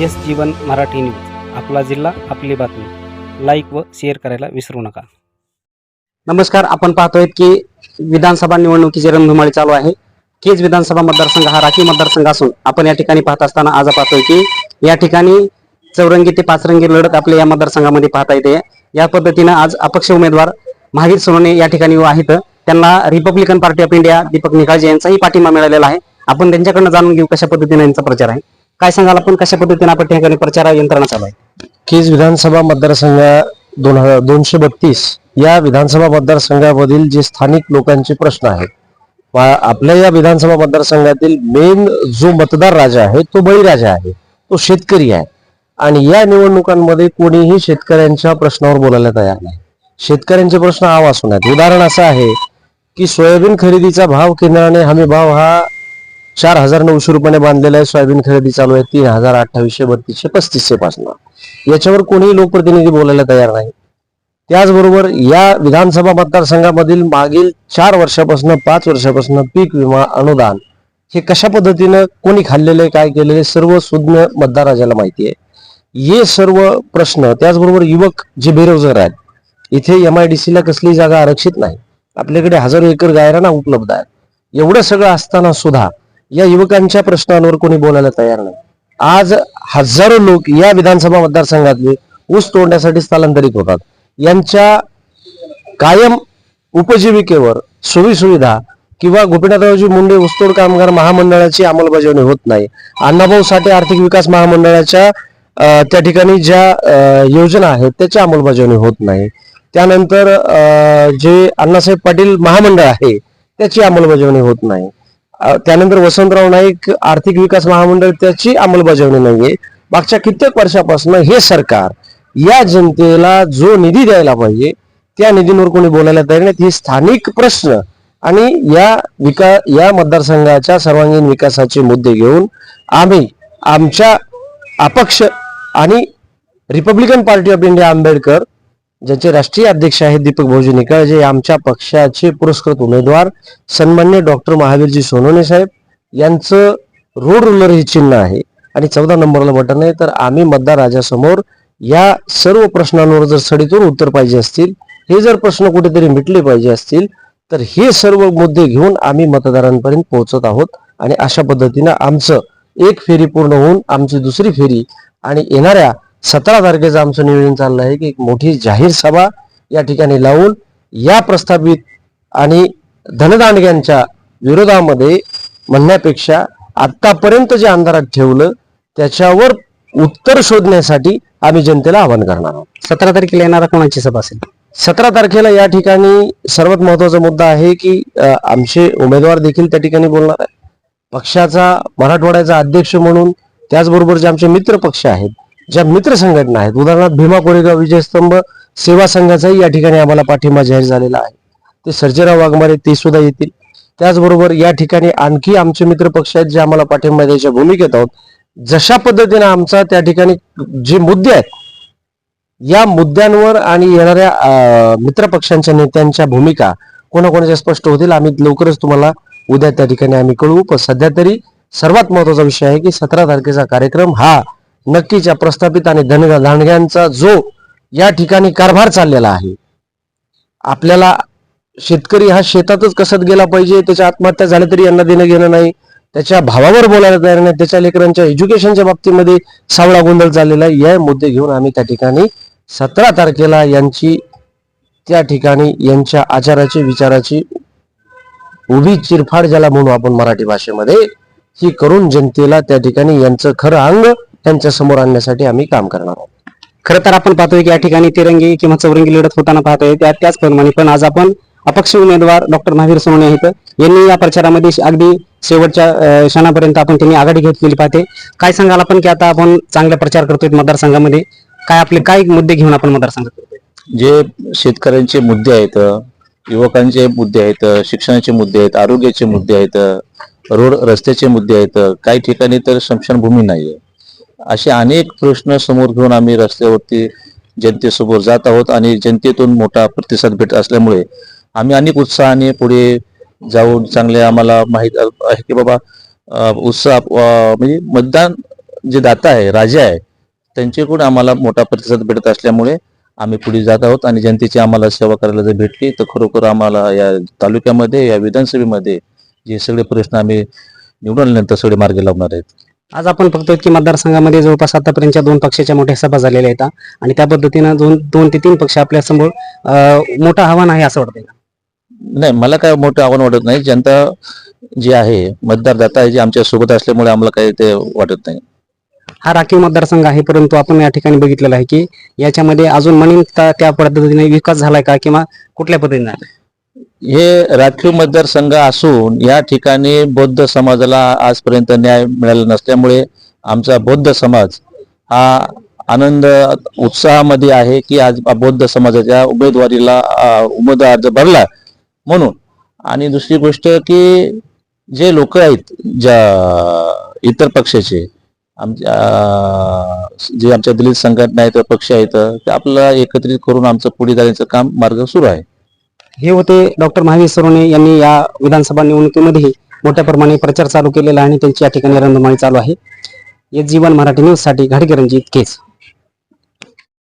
S जीवन Marathi news. आपला जिल्हा आपली बातमी. लाईक व शेअर करायला विसरू नका. नमस्कार आपण पाहतोय की विधानसभा निवडणुकीची रणधुमाळी चालू आहे. केज विधानसभा मतदारसंघ हा राखीव मतदारसंघ असून आपण या ठिकाणी पाहत असताना आज पाहतोय की या ठिकाणी चौरंगी ते पाचरंगी लढत आपल्या या मतदारसंघामध्ये पाहता येते. या पद्धतीनं आज अपक्ष उमेदवार महावीर सोनवणे या ठिकाणी आहेत. त्यांना Republican Party of India Deepak Nikalje यांचाही पाठिंबा मिळालेला आहे. आपण त्यांच्याकडनं जाणून घेऊ कशा पद्धतीने यांचा प्रचार आहे. काय सांगाल आपण? कशा पद्धतीने आपण ठिकाणी प्रचार यंत्रणा चालू आहे केज विधानसभा मतदारसंघ दोन हजार दोनशे बत्तीस या विधानसभा मतदारसंघामधील जे स्थानिक लोकांचे प्रश्न आहेत आपल्या या विधानसभा मतदारसंघातील मेन जो मतदार राजा आहे तो बळीराजा आहे तो शेतकरी आहे. आणि या निवडणुकांमध्ये कोणीही शेतकऱ्यांच्या प्रश्नावर बोलायला तयार नाही. शेतकऱ्यांचे प्रश्न आवासून आहेत उदाहरण असं आहे की सोयाबीन खरेदीचा भाव केंद्राने हमी भाव हा चार हजार नऊशे रुपयाने बांधलेला आहे. सोयाबीन खरेदी चालू आहे. तीन हजार अठ्ठावीसशे बत्तीसशे पस्तीसशे पासून. याच्यावर कोणीही लोकप्रतिनिधी बोलायला तयार नाही. त्याचबरोबर या विधानसभा मतदारसंघामधील मागील चार वर्षापासून पाच वर्षापासून पीक विमा अनुदान हे कशा पद्धतीनं कोणी खाल्लेले काय केलेले सर्व सुज्ञ मतदार राजाला माहिती आहे. हे सर्व प्रश्न त्याचबरोबर युवक जे बेरोजगार आहेत इथे एम आय डी सीला कसली जागा आरक्षित नाही. आपल्याकडे हजारो एकर गायराना उपलब्ध आहेत. एवढं सगळं असताना सुद्धा या युवकांच्या प्रश्नांवर कोणी बोलायला तयार नाही. आज हजारो लोक या विधानसभा मतदारसंघातले ऊस तोडण्यासाठी स्थलांतरित होतात. यांच्या कायम उपजीविकेवर सोयीसुविधा किंवा गोपीनाथरावजी मुंडे ऊसतोड कामगार महामंडळाची अंमलबजावणी होत नाही. अण्णाभाऊ साठे आर्थिक विकास महामंडळाच्या त्या ठिकाणी ज्या योजना आहेत त्याची अंमलबजावणी होत नाही. त्यानंतर अं, जे अण्णासाहेब पाटील महामंडळ आहे त्याची अंमलबजावणी होत नाही. त्यानंतर वसंतराव नाईक आर्थिक विकास महामंडळ त्याची अंमलबजावणी नाहीये. मागच्या कित्येक वर्षापासून हे सरकार या जनतेला जो निधी द्यायला पाहिजे त्या निधींवर कोणी बोलायला तयार नाहीत. हे स्थानिक प्रश्न आणि या विका या मतदारसंघाच्या सर्वांगीण विकासाचे मुद्दे घेऊन आम्ही आमच्या अपक्ष आणि Republican Party of India Ambedkar ज्याचे राष्ट्रीय अध्यक्ष आहेत दीपक भाऊजी निकाळजे आमच्या पक्षाचे पुरस्कृत उमेदवार सन्मान्य डॉक्टर महावीरजी सोनवणे साहेब यांचं रोड रोलर हे चिन्ह आहे. आणि चौदा नंबरला बटन आहे. तर आम्ही मतदार राजासमोर या सर्व प्रश्नांवर जर सडीतून उत्तर पाहिजे असतील हे जर प्रश्न कुठेतरी मिटले पाहिजे असतील तर हे सर्व मुद्दे घेऊन आम्ही मतदारांपर्यंत पोहोचत आहोत. आणि अशा पद्धतीनं आमचं एक फेरी पूर्ण होऊन आमची दुसरी फेरी आणि येणाऱ्या सतरा तारखेचं आमचं नियोजन चाललं आहे की एक मोठी जाहीर सभा या ठिकाणी लावून या प्रस्थापित आणि धनदांडग्यांच्या विरोधामध्ये म्हणण्यापेक्षा आतापर्यंत जे अंधारात ठेवलं त्याच्यावर उत्तर शोधण्यासाठी आम्ही जनतेला आवाहन करणार आहोत. सतरा तारखेला येणारा कोणाची सभा असेल? सतरा तारखेला या ठिकाणी सर्वात महत्त्वाचा मुद्दा आहे की आमचे उमेदवार देखील त्या ठिकाणी बोलणार आहे पक्षाचा मराठवाड्याचा अध्यक्ष म्हणून त्याचबरोबर जे आमचे मित्र पक्ष आहेत ज्या मित्र संघटना आहेत उदाहरणार्थ भीमा कोरेगाव विजयस्तंभ सेवा संघाचाही या ठिकाणी आम्हाला पाठिंबा जाहीर झालेला आहे. ते सर्जेराव वाघमारे ते सुद्धा येतील. त्याचबरोबर या ठिकाणी आणखी आमचे मित्र पक्ष आहेत जे आम्हाला पाठिंबा द्यायच्या भूमिकेत आहोत. जशा पद्धतीने आमचा त्या ठिकाणी जे मुद्दे आहेत या मुद्द्यांवर आणि येणाऱ्या मित्र मित्रपक्षांच्या नेत्यांच्या भूमिका कोणाकोणाच्या स्पष्ट होतील आम्ही लवकरच तुम्हाला उद्या त्या ठिकाणी आम्ही कळवू. पण सध्या तरी सर्वात महत्त्वाचा विषय आहे की सतरा तारखेचा कार्यक्रम हा नक्कीच या प्रस्थापित आणि धनगा धानग्यांचा जो या ठिकाणी कारभार चाललेला आहे आपल्याला शेतकरी हा शेतातच कसत गेला पाहिजे त्याच्या आत्महत्या झाल्या तरी यांना देणं घेणं नाही त्याच्या भावावर बोलायला तयार नाही त्याच्या लेकरांच्या एज्युकेशनच्या बाबतीमध्ये सावळा गोंधळ चाललेला आहे. या मुद्दे घेऊन आम्ही त्या ठिकाणी सतरा तारखेला यांची त्या ठिकाणी यांच्या आचाराची विचाराची उभी चिरफाड ज्याला म्हणू आपण मराठी भाषेमध्ये ही करून जनतेला त्या ठिकाणी यांचं खरं अंग त्यांच्यासमोर आणण्यासाठी आम्ही काम करणार आहोत. खरं तर आपण पाहतोय की या ठिकाणी तिरंगी किंवा चौरंगी लढत होताना पाहतोय. त्या त्याचप्रमाणे पण आज आपण अपक्ष उमेदवार डॉक्टर महावीर सोनवणे आहेत यांनी या प्रचारामध्ये अगदी शेवटच्या क्षणापर्यंत आपण त्यांनी आघाडी घेतलेली पाहते. काय सांगाल आपण की आता आपण चांगला प्रचार करतोय मतदारसंघामध्ये? काय आपले काय मुद्दे घेऊन आपण मतदारसंघात करतोय जे शेतकऱ्यांचे मुद्दे आहेत युवकांचे मुद्दे आहेत शिक्षणाचे मुद्दे आहेत आरोग्याचे मुद्दे आहेत रोड रस्त्याचे मुद्दे आहेत काही ठिकाणी तर स्मशानभूमी नाहीये. असे अनेक प्रश्न समोर घेऊन आम्ही रस्त्यावरती जनतेसमोर जात आहोत आणि जनतेतून मोठा प्रतिसाद भेटत असल्यामुळे आम्ही अनेक उत्साहाने पुढे जाऊन चांगले आम्हाला माहीत आहे की बाबा उत्साह म्हणजे मतदान जे दाता आहे राजा आहे त्यांच्याकडून आम्हाला मोठा प्रतिसाद भेटत असल्यामुळे आम्ही पुढे जात आहोत आणि जनतेची आम्हाला सेवा करायला जर भेटली तर खरोखर आम्हाला या तालुक्यामध्ये या विधानसभेमध्ये जे सगळे प्रश्न आम्ही निवडून आल्यानंतर सगळे मार्गी लावणार आहेत. आज आपण बघतोय की मतदारसंघामध्ये जवळपास आतापर्यंतच्या दोन पक्षाच्या मोठ्या सभा झालेल्या आहेत आणि त्या पद्धतीनं दोन दोन ते तीन पक्ष आपल्यासमोर मोठं आव्हान आहे असं वाटतंय नाही मला काय मोठं आव्हान वाटत नाही. जनता जी आहे मतदार दाता आहे जे आमच्यासोबत असल्यामुळे आम्हाला काही ते वाटत नाही. हा राखीव मतदारसंघ आहे परंतु आपण या ठिकाणी बघितलेलं आहे की याच्यामध्ये अजून म्हणून त्या पद्धतीने विकास झालाय का किंवा कुठल्या पद्धतीने? हे राखीव मतदारसंघ असून या ठिकाणी बौद्ध समाजाला आजपर्यंत न्याय मिळाला नसल्यामुळे आमचा बौद्ध समाज हा आनंद उत्साहामध्ये आहे की आज बौद्ध समाजाच्या उमेदवारीला उमेदवार अर्ज भरला म्हणून. आणि दुसरी गोष्ट की जे लोक आहेत ज्या इतर पक्षाचे आमच्या जे आमच्या दलित संघटना आहेत पक्ष आहेत ते आपल्याला एकत्रित करून आमचं पुढे जाण्याचं काम मार्ग सुरू आहे. हे होते डॉक्टर महावीर सरोने यांनी या विधानसभा निवडणुकीमध्ये मोठ्या प्रमाणे प्रचार चालू केलेला आहे आणि त्यांची या ठिकाणी रणधुमाळी चालू आहे. हे जीवन मराठी न्यूजसाठी केस